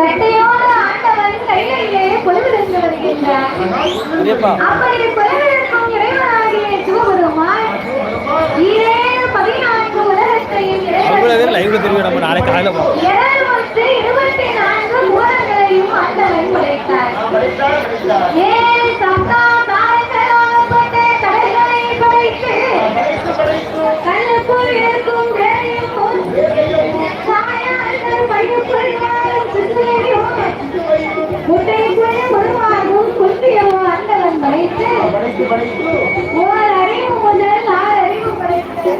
சட்டையோடு ஆண்டவன் கையிலே பொழுது வருகின்றார் அப்படி இறைவனாகிய சிவபெருமான். பதினான்கு உலகத்தையும் இறைவன் நாளைக்கு காலையில் படைத்து ஓர் அறிவு முதல் ஆறு அறிவு படைத்து